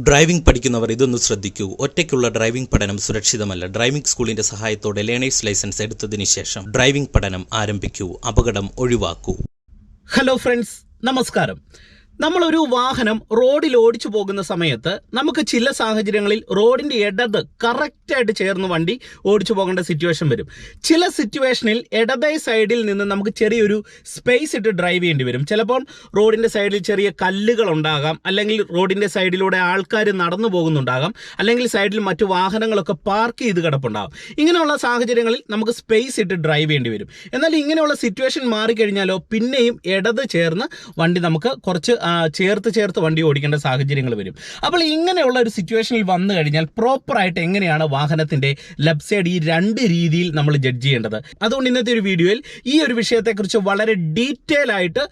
Driving പഠിക്കുന്നവർ ഇതൊന്ന് ശ്രദ്ധിക്കൂ. ഒറ്റയ്ക്കുള്ള driving പഠനം സുരക്ഷിതമല്ല. ഡ്രൈവിംഗ് സ്കൂളിന്റെ സഹായത്തോടെ ലേണേഴ്സ് ലൈസൻസ് എടുത്തതിന് ശേഷം ഡ്രൈവിംഗ് പഠനം ആരംഭിക്കൂ. അപകടം ഒഴിവാക്കൂ. ഹലോ ഫ്രണ്ട്സ് നമസ്കാരം. നമ്മളൊരു വാഹനം റോഡിൽ ഓടിച്ചു പോകുന്ന സമയത്ത് നമുക്ക് ചില സാഹചര്യങ്ങളിൽ റോഡിന്റെ ഇടത് കറക്റ്റായിട്ട് ചേർന്ന് വണ്ടി ഓടിച്ചു പോകേണ്ട സിറ്റുവേഷൻ വരും. ചില സിറ്റുവേഷനിൽ ഇടതേ സൈഡിൽ നിന്ന് നമുക്ക് ചെറിയൊരു സ്പേസ് ഇട്ട് ഡ്രൈവ് ചെയ്യേണ്ടി വരും. ചിലപ്പോൾ റോഡിന്റെ സൈഡിൽ ചെറിയ കല്ലുകൾ ഉണ്ടാകാം അല്ലെങ്കിൽ റോഡിന്റെ സൈഡിലൂടെ ആൾക്കാർ നടന്നു പോകുന്നുണ്ടാകാം അല്ലെങ്കിൽ സൈഡിൽ മറ്റു വാഹനങ്ങളൊക്കെ പാർക്ക് ചെയ്ത് കിടപ്പുണ്ടാകും. ഇങ്ങനെയുള്ള സാഹചര്യങ്ങളിൽ നമുക്ക് സ്പേസ് ഇട്ട് ഡ്രൈവ് ചെയ്യേണ്ടി വരും. എന്നാൽ ഇങ്ങനെയുള്ള സിറ്റുവേഷൻ മാറിക്കഴിഞ്ഞാലോ പിന്നെയും ഇടത് ചേർന്ന് വണ്ടി നമുക്ക് കുറച്ച് ചേർത്ത് ചേർത്ത് വണ്ടി ഓടിക്കേണ്ട സാഹചര്യങ്ങൾ വരും. അപ്പോൾ ഇങ്ങനെയുള്ള ഒരു സിറ്റുവേഷനിൽ വന്നു കഴിഞ്ഞാൽ പ്രോപ്പറായിട്ട് എങ്ങനെയാണ് വാഹനത്തിന്റെ ലെഫ്റ്റ് സൈഡ് ഈ രണ്ട് രീതിയിൽ നമ്മൾ ജഡ്ജ് ചെയ്യേണ്ടത്? അതുകൊണ്ട് ഇന്നത്തെ ഒരു വീഡിയോയിൽ ഈ ഒരു വിഷയത്തെക്കുറിച്ച് വളരെ ഡീറ്റെയിൽ ആയിട്ട്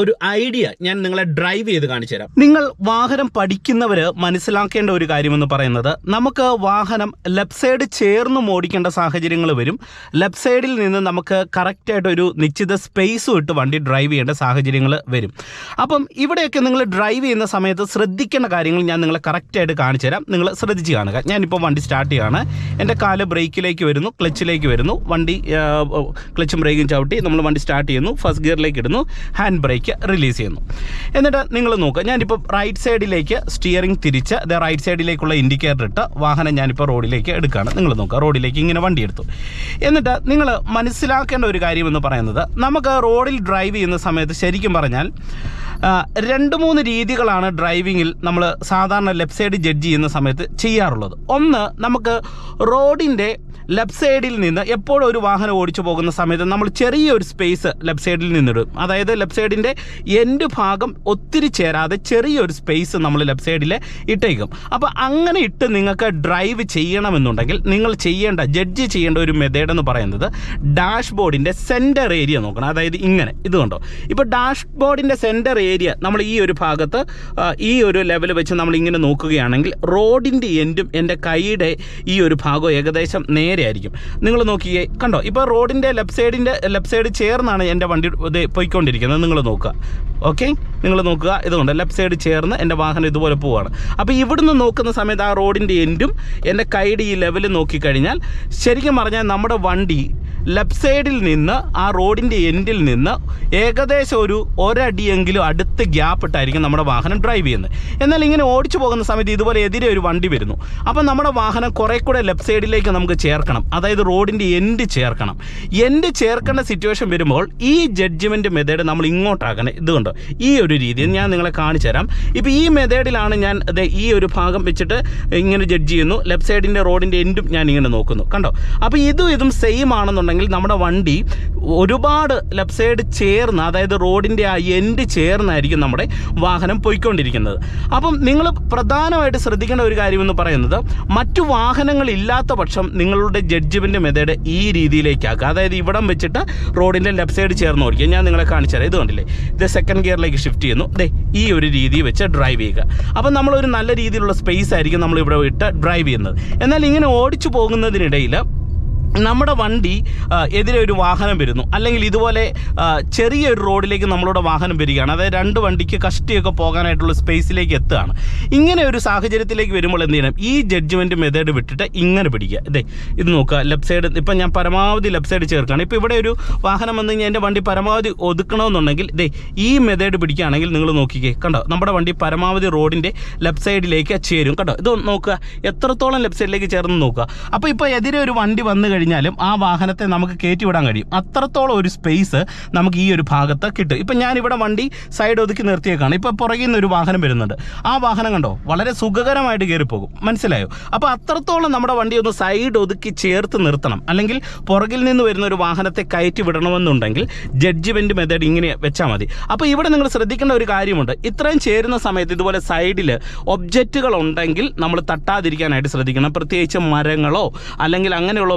ഒരു ഐഡിയ ഞാൻ നിങ്ങളെ ഡ്രൈവ് ചെയ്ത് കാണിച്ചു തരാം. നിങ്ങൾ വാഹനം പഠിക്കുന്നവർ മനസ്സിലാക്കേണ്ട ഒരു കാര്യമെന്ന് പറയുന്നത് നമുക്ക് വാഹനം ലെഫ്റ്റ് സൈഡ് ചേർന്ന് ഓടിക്കേണ്ട സാഹചര്യങ്ങൾ വരും. ലെഫ്റ്റ് സൈഡിൽ നിന്ന് നമുക്ക് കറക്റ്റായിട്ട് ഒരു നിശ്ചിത സ്പേസും ഇട്ട് വണ്ടി ഡ്രൈവ് ചെയ്യേണ്ട സാഹചര്യങ്ങൾ വരും. അപ്പം ഇവിടെയൊക്കെ നിങ്ങൾ ഡ്രൈവ് ചെയ്യുന്ന സമയത്ത് ശ്രദ്ധിക്കേണ്ട കാര്യങ്ങൾ ഞാൻ നിങ്ങളെ കറക്റ്റായിട്ട് കാണിച്ചു തരാം. നിങ്ങൾ ശ്രദ്ധിച്ച് കാണുക. ഞാനിപ്പോൾ വണ്ടി സ്റ്റാർട്ട് ചെയ്യുകയാണ് എന്റെ കാൽ ബ്രേക്കിലേക്ക് വരുന്നു ക്ലച്ചിലേക്ക് വരുന്നു. വണ്ടി ക്ലച്ചും ബ്രേക്കും ചവിട്ടി നമ്മൾ വണ്ടി സ്റ്റാർട്ട് ചെയ്യുന്നു. ഫസ്റ്റ് ഗിയറിലേക്ക് ഇടുന്നു. ഹാൻഡ് ബ്രേക്ക് റിലീസ് ചെയ്യുന്നു. എന്നിട്ട് നിങ്ങൾ നോക്കുക. ഞാനിപ്പോൾ റൈറ്റ് സൈഡിലേക്ക് സ്റ്റിയറിംഗ് തിരിച്ച് അത് റൈറ്റ് സൈഡിലേക്കുള്ള ഇൻഡിക്കേറ്റർ ഇട്ട് വാഹനം ഞാനിപ്പോൾ റോഡിലേക്ക് എടുക്കുകയാണ്. നിങ്ങൾ നോക്കുക. റോഡിലേക്ക് ഇങ്ങനെ വണ്ടി എടുത്തു. എന്നിട്ട് നിങ്ങൾ മനസ്സിലാക്കേണ്ട ഒരു കാര്യമെന്ന് പറയുന്നത് നമുക്ക് റോഡിൽ ഡ്രൈവ് ചെയ്യുന്ന സമയത്ത് ശരിക്കും പറഞ്ഞാൽ രണ്ട് മൂന്ന് രീതികളാണ് ഡ്രൈവിങ്ങിൽ നമ്മൾ സാധാരണ ലെഫ്റ്റ് സൈഡ് ജഡ്ജ് ചെയ്യുന്ന സമയത്ത് ചെയ്യാറുള്ളത്. ഒന്ന് നമുക്ക് റോഡിന്റെ ലെഫ്റ്റ് സൈഡിൽ നിന്ന് എപ്പോഴും ഒരു വാഹനം ഓടിച്ചു പോകുന്ന സമയത്ത് നമ്മൾ ചെറിയൊരു സ്പേസ് ലെഫ്റ്റ് സൈഡിൽ നിന്നിടും. അതായത് ലെഫ്റ്റ് സൈഡിന്റെ എൻഡ് ഭാഗം ഒത്തിരി ചേരാതെ ചെറിയൊരു സ്പേസ് നമ്മൾ ലെഫ്റ്റ് സൈഡിൽ ഇട്ടേക്കും. അപ്പോൾ അങ്ങനെ ഇട്ട് നിങ്ങൾക്ക് ഡ്രൈവ് ചെയ്യണമെന്നുണ്ടെങ്കിൽ നിങ്ങൾ ചെയ്യേണ്ട ജഡ്ജ് ചെയ്യേണ്ട ഒരു മെത്തേഡ് എന്ന് പറയുന്നത് ഡാഷ് ബോർഡിന്റെ സെന്റർ ഏരിയ നോക്കണം. അതായത് ഇങ്ങനെ ഇതുകൊണ്ടോ കണ്ടോ? ഇപ്പോൾ ഡാഷ് ബോർഡിന്റെ സെന്റർ ഏരിയ നമ്മൾ ഈ ഒരു ഭാഗത്ത് ഈ ഒരു ലെവൽ വെച്ച് നമ്മൾ ഇങ്ങനെ നോക്കുകയാണെങ്കിൽ റോഡിന്റെ എൻഡും എന്റെ കൈയുടെ ഈ ഒരു ഭാഗം ഏകദേശം നേരെ ആയിരിക്കും. നിങ്ങൾ നോക്കിയേ കണ്ടോ? ഇപ്പോൾ റോഡിന്റെ ലെഫ്റ്റ് സൈഡിന്റെ ലെഫ്റ്റ് സൈഡ് ചേർന്നാണ് എന്റെ വണ്ടി ഇത് പോയിക്കൊണ്ടിരിക്കുന്നത്. നിങ്ങൾ നോക്കുക. ഓക്കെ? നിങ്ങൾ നോക്കുക. ഇതുകൊണ്ട് ലെഫ്റ്റ് സൈഡ് ചേർന്ന് എന്റെ വാഹനം ഇതുപോലെ പോവുകയാണ് അപ്പോൾ ഇവിടുന്ന് നോക്കുന്ന സമയത്ത് ആ റോഡിന്റെ എൻഡും എന്റെ കൈയുടെ ഈ ലെവൽ നോക്കിക്കഴിഞ്ഞാൽ ശരിക്കും പറഞ്ഞാൽ നമ്മുടെ വണ്ടി ലെഫ്റ്റ് സൈഡിൽ നിന്ന് ആ റോഡിന്റെ എൻഡിൽ നിന്ന് ഏകദേശം ഒരു ഒരടിയെങ്കിലും അടുത്ത് ഗ്യാപ്പ് ഇട്ടായിരിക്കും നമ്മുടെ വാഹനം ഡ്രൈവ് ചെയ്യുന്നത്. എന്നാൽ ഇങ്ങനെ ഓടിച്ചു പോകുന്ന സമയത്ത് ഇതുപോലെ എതിരെ ഒരു വണ്ടി വരുന്നു. അപ്പം നമ്മുടെ വാഹനം കുറേ കൂടെ ലെഫ്റ്റ് സൈഡിലേക്ക് നമുക്ക് ചേർക്കണം. അതായത് റോഡിന്റെ എൻഡ് ചേർക്കണം. എൻഡ് ചേർക്കേണ്ട സിറ്റുവേഷൻ വരുമ്പോൾ ഈ ജഡ്ജ്മെന്റ് മെത്തേഡ് നമ്മൾ ഇങ്ങോട്ടാക്കണം. ഇതുകൊണ്ട് ഈ ഒരു രീതി ഞാൻ നിങ്ങളെ കാണിച്ചു തരാം. ഇപ്പോൾ ഈ മെത്തേഡിലാണ് ഞാൻ ഈ ഒരു ഭാഗം വെച്ചിട്ട് ഇങ്ങനെ ജഡ്ജ് ചെയ്യുന്നു. ലെഫ്റ്റ് സൈഡിന്റെ റോഡിന്റെ എൻഡും ഞാൻ ഇങ്ങനെ നോക്കുന്നു. കണ്ടോ? അപ്പോൾ ഇതും ഇതും സെയിം ആണെന്നുണ്ടെങ്കിൽ നമ്മുടെ വണ്ടി ഒരുപാട് ലെഫ്റ്റ് സൈഡ് ചേർന്ന് അതായത് റോഡിന്റെ ആ എൻഡ് ചേർന്നായിരിക്കും നമ്മുടെ വാഹനം പോയിക്കൊണ്ടിരിക്കുന്നത്. അപ്പം നിങ്ങൾ പ്രധാനമായിട്ട് ശ്രദ്ധിക്കേണ്ട ഒരു കാര്യമെന്ന് പറയുന്നത് മറ്റു വാഹനങ്ങൾ ഇല്ലാത്ത പക്ഷം നിങ്ങളുടെ ജഡ്ജ്മെന്റ് മെത്തേഡ് ഈ രീതിയിലേക്കാക്കുക. അതായത് ഇവിടം വെച്ചിട്ട് റോഡിന്റെ ലെഫ്റ്റ് സൈഡ് ചേർന്ന് ഓടിക്കുക. ഞാൻ നിങ്ങളെ കാണിച്ചാൽ ഇത് കണ്ടില്ലേ? ഇത് സെക്കൻഡ് ഗിയറിലേക്ക് ഷിഫ്റ്റ് ചെയ്യുന്നു. ദേ ഈ ഒരു രീതി വെച്ച് ഡ്രൈവ് ചെയ്യുക. അപ്പം നമ്മളൊരു നല്ല രീതിയിലുള്ള സ്പേസ് ആയിരിക്കും നമ്മൾ ഇവിടെ ഇട്ട് ഡ്രൈവ് ചെയ്യുന്നത്. എന്നാൽ ഇങ്ങനെ ഓടിച്ചു പോകുന്നതിനിടയിൽ നമ്മുടെ വണ്ടി എതിരെ ഒരു വാഹനം വരുന്നു. അല്ലെങ്കിൽ ഇതുപോലെ ചെറിയൊരു റോഡിലേക്ക് നമ്മളുടെ വാഹനം വരികയാണ്. അതായത് രണ്ട് വണ്ടിക്ക് കഷ്ടിയൊക്കെ പോകാനായിട്ടുള്ള സ്പേസിലേക്ക് എത്തുകയാണ്. ഇങ്ങനെ ഒരു സാഹചര്യത്തിലേക്ക് വരുമ്പോൾ എന്ത് ചെയ്യണം? ഈ ജഡ്ജ്മെന്റ് മെത്തേഡ് വിട്ടിട്ട് ഇങ്ങനെ പിടിക്കുക. അതെ ഇത് നോക്കുക. ലെഫ്റ്റ് സൈഡ് ഇപ്പം ഞാൻ പരമാവധി ലെഫ്റ്റ് സൈഡ് ചേർക്കുകയാണ്. ഇപ്പോൾ ഇവിടെ ഒരു വാഹനം വന്നു കഴിഞ്ഞാൽ എന്റെ വണ്ടി പരമാവധി ഒതുക്കണമെന്നുണ്ടെങ്കിൽ ദേ ഈ മെത്തേഡ് പിടിക്കുകയാണെങ്കിൽ നിങ്ങൾ നോക്കിക്കേ. കണ്ടോ? നമ്മുടെ വണ്ടി പരമാവധി റോഡിന്റെ ലെഫ്റ്റ് സൈഡിലേക്ക് ചേരും. കണ്ടോ? ഇത് നോക്കുക. എത്രത്തോളം ലെഫ്റ്റ് സൈഡിലേക്ക് ചേർന്ന് നോക്കുക. അപ്പോൾ ഇപ്പോൾ എതിരെ ഒരു വണ്ടി വന്നു കഴിഞ്ഞാലും ആ വാഹനത്തെ നമുക്ക് കയറ്റിവിടാൻ കഴിയും. അത്രത്തോളം ഒരു സ്പേസ് നമുക്ക് ഈ ഒരു ഭാഗത്ത് കിട്ടും. ഇപ്പം ഞാനിവിടെ വണ്ടി സൈഡ് ഒതുക്കി നിർത്തിയേക്കാണ്. ഇപ്പം പുറകിൽ നിന്ന് ഒരു വാഹനം വരുന്നുണ്ട്. ആ വാഹനം കണ്ടോ? വളരെ സുഖകരമായിട്ട് കയറിപ്പോകും. മനസ്സിലായോ? അപ്പോൾ അത്രത്തോളം നമ്മുടെ വണ്ടി ഒന്ന് സൈഡ് ഒതുക്കി ചേർത്ത് നിർത്തണം. അല്ലെങ്കിൽ പുറകിൽ നിന്ന് വരുന്ന ഒരു വാഹനത്തെ കയറ്റി വിടണമെന്നുണ്ടെങ്കിൽ ജഡ്ജ്മെന്റ് മെത്തേഡ് ഇങ്ങനെ വെച്ചാൽ മതി. അപ്പോൾ ഇവിടെ നിങ്ങൾ ശ്രദ്ധിക്കേണ്ട ഒരു കാര്യമുണ്ട്. ഇത്രയും ചേരുന്ന സമയത്ത് ഇതുപോലെ സൈഡിൽ ഒബ്ജക്റ്റുകൾ ഉണ്ടെങ്കിൽ നമ്മൾ തട്ടാതിരിക്കാനായിട്ട് ശ്രദ്ധിക്കണം. പ്രത്യേകിച്ച് മരങ്ങളോ അല്ലെങ്കിൽ അങ്ങനെയുള്ള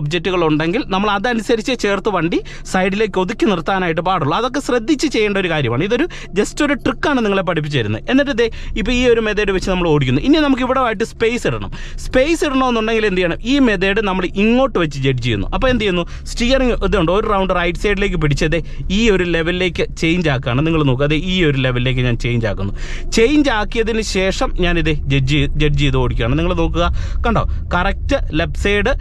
ഉണ്ടെങ്കിൽ നമ്മൾ അതനുസരിച്ച് ചേർത്ത് വണ്ടി സൈഡിലേക്ക് ഒതുക്കി നിർത്താനായിട്ട് പാടുള്ളൂ. അതൊക്കെ ശ്രദ്ധിച്ച് ചെയ്യേണ്ട ഒരു കാര്യമാണ്. ഇതൊരു ജസ്റ്റ് ഒരു ട്രിക്കാണ് നിങ്ങളെ പഠിപ്പിച്ചു തരുന്നത്. എന്നിട്ട് ഇപ്പോൾ ഈ ഒരു മെത്തേഡ് വെച്ച് നമ്മൾ ഓടിക്കുന്നു. ഇനി നമുക്ക് ഇവിടെ ആയിട്ട് സ്പേസ് ഇടണം. സ്പേസ് ഇടണമെന്നുണ്ടെങ്കിൽ എന്ത് ചെയ്യണം? ഈ മെത്തേഡ് നമ്മൾ ഇങ്ങോട്ട് വെച്ച് ജഡ്ജ് ചെയ്യുന്നു. അപ്പോൾ എന്ത് ചെയ്യുന്നു? സ്റ്റിയറിംഗ് ഇതുണ്ട്. ഒരു റൗണ്ട് റൈറ്റ് സൈഡിലേക്ക് പിടിച്ചത് ഈ ഒരു ലെവലിലേക്ക് ചേഞ്ച് ആക്കുകയാണ്. നിങ്ങൾ നോക്കുക അതെ ഈ ഒരു ലെവലിലേക്ക് ഞാൻ ചേഞ്ച് ആക്കുന്നു. ചേഞ്ച് ആക്കിയതിന് ശേഷം ഞാനിത് ജഡ്ജ് ജഡ്ജ് ചെയ്ത് ഓടിക്കുകയാണ്. നിങ്ങൾ നോക്കുക കണ്ടോ? കറക്റ്റ് ലെഫ്റ്റ് സൈഡ്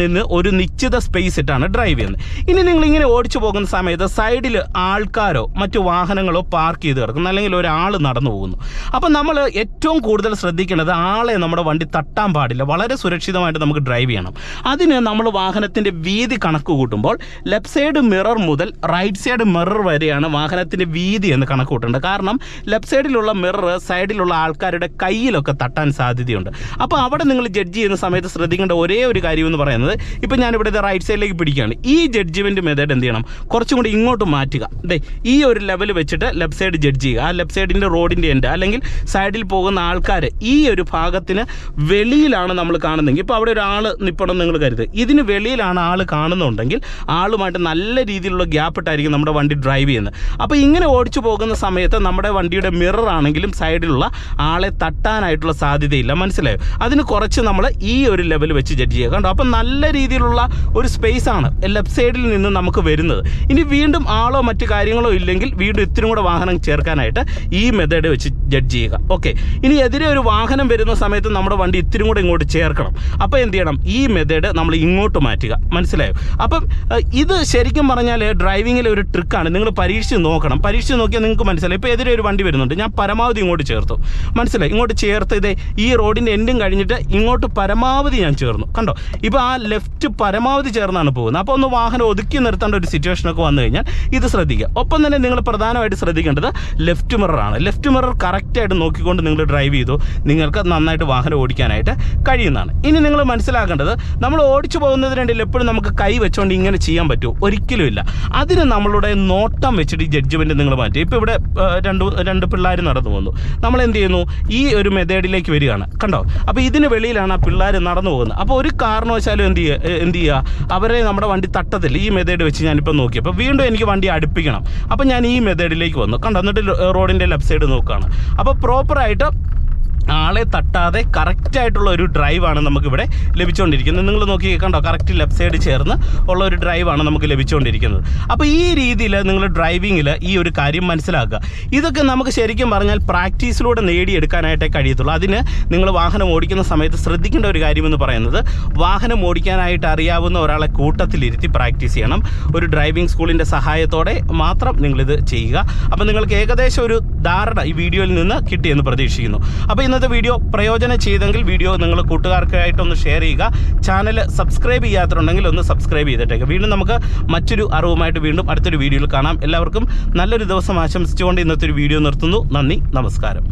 നിന്ന് ഒരു നിശ്ചിത സ്പേസ് ഇട്ടാണ് ഡ്രൈവ് ചെയ്യുന്നത്. ഇനി നിങ്ങൾ ഇങ്ങനെ ഓടിച്ചു പോകുന്ന സമയത്ത് സൈഡിൽ ആൾക്കാരോ മറ്റു വാഹനങ്ങളോ പാർക്ക് ചെയ്ത് കിടക്കുന്നു. അല്ലെങ്കിൽ ഒരാൾ നടന്നു പോകുന്നു. അപ്പം നമ്മൾ ഏറ്റവും കൂടുതൽ ശ്രദ്ധിക്കേണ്ടത് ആളെ നമ്മുടെ വണ്ടി തട്ടാൻ പാടില്ല. വളരെ സുരക്ഷിതമായിട്ട് നമുക്ക് ഡ്രൈവ് ചെയ്യണം. അതിന് നമ്മൾ വാഹനത്തിന്റെ വീതി കണക്ക് കൂട്ടുമ്പോൾ ലെഫ്റ്റ് സൈഡ് മിറർ മുതൽ റൈറ്റ് സൈഡ് മിറർ വരെയാണ് വാഹനത്തിന്റെ വീതി എന്ന് കണക്ക് കൂട്ടേണ്ടത്. കാരണം ലെഫ്റ്റ് സൈഡിലുള്ള മിറർ സൈഡിലുള്ള ആൾക്കാരുടെ കയ്യിലൊക്കെ തട്ടാൻ സാധ്യതയുണ്ട്. അപ്പോൾ അവിടെ നിങ്ങൾ ജഡ്ജ് ചെയ്യുന്ന സമയത്ത് ശ്രദ്ധിക്കേണ്ട ഒരേ ഒരു കാര്യം എന്ന് പറയുന്നത് ഇപ്പം ഞാനിവിടെ ഇത് റൈറ്റ് സൈഡിലേക്ക് പിടിക്കുകയാണ്. ഈ ജഡ്ജ്മെന്റ് മെത്തേഡ് എന്ത് ചെയ്യണം? കുറച്ചും കൂടി ഇങ്ങോട്ട് മാറ്റുക. അതെ ഈ ഒരു ലെവൽ വെച്ചിട്ട് ലെഫ്റ്റ് സൈഡ് ജഡ്ജ് ചെയ്യുക. ആ ലെഫ്റ്റ് സൈഡിന്റെ റോഡിന്റെ എൻഡ് അല്ലെങ്കിൽ സൈഡിൽ പോകുന്ന ആൾക്കാർ ഈ ഒരു ഭാഗത്തിന് വെളിയിലാണ് നമ്മൾ കാണുന്നതെങ്കിൽ ഇപ്പോൾ അവിടെ ഒരാൾ നിൽപ്പണം നിങ്ങൾ കരുത് ഇതിന് വെളിയിലാണ് ആൾ കാണുന്നുണ്ടെങ്കിൽ ആളുമായിട്ട് നല്ല രീതിയിലുള്ള ഗ്യാപ്പ് ഇട്ടായിരിക്കും നമ്മുടെ വണ്ടി ഡ്രൈവ് ചെയ്യുന്നത്. അപ്പോൾ ഇങ്ങനെ ഓടിച്ചു പോകുന്ന സമയത്ത് നമ്മുടെ വണ്ടിയുടെ മിറർ ആണെങ്കിലും സൈഡിലുള്ള ആളെ തട്ടാനായിട്ടുള്ള സാധ്യതയില്ല. മനസ്സിലായോ? അതിന് കുറച്ച് നമ്മൾ ഈ ഒരു ലെവൽ വെച്ച് ജഡ്ജ് ചെയ്യുക. കണ്ടോ? അപ്പം നല്ല രീതിയിലുള്ള ഒരു സ്പേസ് ആണ് ലെഫ്റ്റ് സൈഡിൽ നിന്ന് നമുക്ക് വരുന്നത്. ഇനി വീണ്ടും ആളോ മറ്റു കാര്യങ്ങളോ ഇല്ലെങ്കിൽ വീണ്ടും ഇത്തിരി കൂടെ വാഹനം ചേർക്കാനായിട്ട് ഈ മെത്തേഡ് വെച്ച് ജഡ്ജ് ചെയ്യുക. ഓക്കെ ഇനി എതിരെ ഒരു വാഹനം വരുന്ന സമയത്ത് നമ്മുടെ വണ്ടി ഇത്തിരി കൂടെ ഇങ്ങോട്ട് ചേർക്കണം. അപ്പോൾ എന്ത് ചെയ്യണം? ഈ മെത്തേഡ് നമ്മൾ ഇങ്ങോട്ട് മാറ്റുക. മനസ്സിലായോ? അപ്പം ഇത് ശരിക്കും പറഞ്ഞാൽ ഡ്രൈവിങ്ങിലെ ഒരു ട്രിക്കാണ് നിങ്ങൾ പരീക്ഷിച്ച് നോക്കണം. പരീക്ഷിച്ച് നോക്കിയാൽ നിങ്ങൾക്ക് മനസ്സിലായി. ഇപ്പോൾ എതിരെ ഒരു വണ്ടി വരുന്നുണ്ട്. ഞാൻ പരമാവധി ഇങ്ങോട്ട് ചേർത്തു. മനസ്സിലായി? ഇങ്ങോട്ട് ചേർത്ത് ഇതേ ഈ റോഡിന്റെ എൻഡും കഴിഞ്ഞിട്ട് ഇങ്ങോട്ട് പരമാവധി ഞാൻ ചേർന്നു. കണ്ടോ? ഇപ്പോൾ ആ ലെഫ്റ്റ് പരമാവധി ചേർന്നാണ് പോകുന്നത്. അപ്പോൾ ഒന്ന് വാഹനം ഒതുക്കി നിർത്തേണ്ട ഒരു സിറ്റുവേഷനൊക്കെ വന്നു കഴിഞ്ഞാൽ ഇത് ശ്രദ്ധിക്കുക. ഒപ്പം തന്നെ നിങ്ങൾ പ്രധാനമായിട്ട് ശ്രദ്ധിക്കേണ്ടത് ലെഫ്റ്റ് മിററാണ് ലെഫ്റ്റ് മിറർ കറക്റ്റായിട്ട് നോക്കിക്കൊണ്ട് നിങ്ങൾ ഡ്രൈവ് ചെയ്തു നിങ്ങൾക്ക് നന്നായിട്ട് വാഹനം ഓടിക്കാനായിട്ട് കഴിയുന്നതാണ്. ഇനി നിങ്ങൾ മനസ്സിലാക്കേണ്ടത് നമ്മൾ ഓടിച്ചു പോകുന്നതിനിടയിൽ എപ്പോഴും നമുക്ക് കൈ വെച്ചുകൊണ്ട് ഇങ്ങനെ ചെയ്യാൻ പറ്റുമോ ഒരിക്കലും ഇല്ല. അതിന് നമ്മളുടെ നോട്ടം വെച്ചിട്ട് ഈ ജഡ്ജ്മെന്റ് നിങ്ങൾ മാറ്റി ഇപ്പോൾ ഇവിടെ രണ്ട് രണ്ട് പിള്ളേർ നടന്നു പോകുന്നു. നമ്മൾ എന്ത് ചെയ്യുന്നു? ഈ ഒരു മെത്തേഡിലേക്ക് വരികയാണ്. കണ്ടോ? അപ്പോൾ ഇതിന് വെളിയിലാണ് ആ പിള്ളേർ നടന്നു പോകുന്നത്. അപ്പോൾ ഒരു കാരണവശാലും എന്ത് ചെയ്യുക എന്ത് അവരെ നമ്മുടെ വണ്ടി തട്ടത്തില്ല. ഈ മെത്തേഡ് വെച്ച് ഞാനിപ്പോൾ നോക്കി. അപ്പോൾ വീണ്ടും എനിക്ക് വണ്ടി അടുപ്പിക്കണം. അപ്പോൾ ഞാൻ ഈ മെത്തേഡിലേക്ക് വന്നു. കണ്ടോ? എന്നിട്ട് റോഡിന്റെ ലെഫ്റ്റ് സൈഡ് നോക്കുകയാണ്. അപ്പോൾ പ്രോപ്പറായിട്ട് ആളെ തട്ടാതെ കറക്റ്റ് ആയിട്ടുള്ള ഒരു ഡ്രൈവാണ് നമുക്കിവിടെ ലഭിച്ചുകൊണ്ടിരിക്കുന്നത് നിങ്ങൾ നോക്കി കണ്ടോ കറക്റ്റ് ലെഫ്റ്റ് സൈഡ് ചേർന്ന് ഉള്ള ഒരു ഡ്രൈവാണ് നമുക്ക് ലഭിച്ചുകൊണ്ടിരിക്കുന്നത് അപ്പോൾ ഈ രീതിയിൽ നിങ്ങൾ ഡ്രൈവിങ്ങിൽ ഈ ഒരു കാര്യം മനസ്സിലാക്കുക. ഇതൊക്കെ നമുക്ക് ശരിക്കും പറഞ്ഞാൽ പ്രാക്ടീസിലൂടെ നേടിയെടുക്കാനായിട്ടേ കഴിയത്തുള്ളൂ. അതിന് നിങ്ങൾ വാഹനം ഓടിക്കുന്ന സമയത്ത് ശ്രദ്ധിക്കേണ്ട ഒരു കാര്യമെന്ന് പറയുന്നത് വാഹനം ഓടിക്കാനായിട്ട് അറിയാവുന്ന ഒരാളെ കൂട്ടത്തിലിരുത്തി പ്രാക്ടീസ് ചെയ്യണം. ഒരു ഡ്രൈവിംഗ് സ്കൂളിന്റെ സഹായത്തോടെ മാത്രം നിങ്ങളിത് ചെയ്യുക. അപ്പോൾ നിങ്ങൾക്ക് ഏകദേശം ഒരു ധാരണ ഈ വീഡിയോയിൽ നിന്ന് കിട്ടിയെന്ന് പ്രതീക്ഷിക്കുന്നു. അപ്പോൾ ഇന്നത്തെ വീഡിയോ പ്രയോജനം ചെയ്തെങ്കിൽ വീഡിയോ നിങ്ങൾ കൂട്ടുകാർക്കായിട്ടൊന്ന് ഷെയർ ചെയ്യുക. ചാനൽ സബ്സ്ക്രൈബ് ചെയ്യാത്തുണ്ടെങ്കിൽ ഒന്ന് സബ്സ്ക്രൈബ് ചെയ്തിട്ടേക്ക്. വീണ്ടും നമുക്ക് മറ്റൊരു അറിവുമായിട്ട് വീണ്ടും അടുത്തൊരു വീഡിയോയിൽ കാണാം. എല്ലാവർക്കും നല്ലൊരു ദിവസം ആശംസിച്ചുകൊണ്ട് ഇന്നത്തെ ഒരു വീഡിയോ നിർത്തുന്നു. നന്ദി നമസ്കാരം.